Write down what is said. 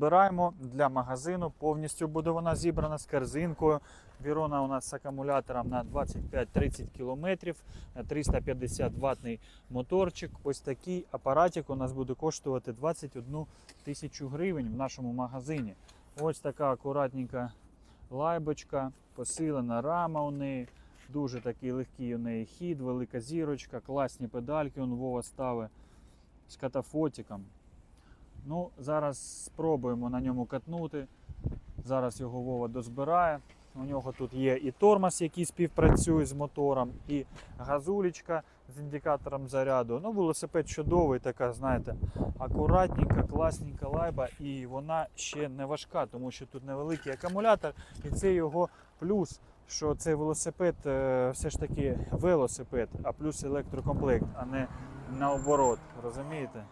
Збираємо для магазину. Повністю буде вона зібрана з корзинкою. Вірона у нас з акумулятором на 25-30 км, 350 ватний моторчик. Ось такий апаратик у нас буде коштувати 21 тисячу гривень в нашому магазині. Ось така акуратненька лайбочка, посилена рама у неї. Дуже такий легкий у неї хід, велика зірочка, класні педальки Вова ставить з катафотиком. Ну, зараз спробуємо на ньому катнути. Зараз його Вова дозбирає. У нього тут є і тормоз, який співпрацює з мотором, і газулечка з індикатором заряду. Ну, велосипед чудовий, така, знаєте, акуратненька, класненька лайба, і вона ще не важка, тому що тут невеликий акумулятор, і це його плюс. Що цей велосипед е, все ж таки велосипед, а плюс електрокомплект, а не наоборот. Розумієте?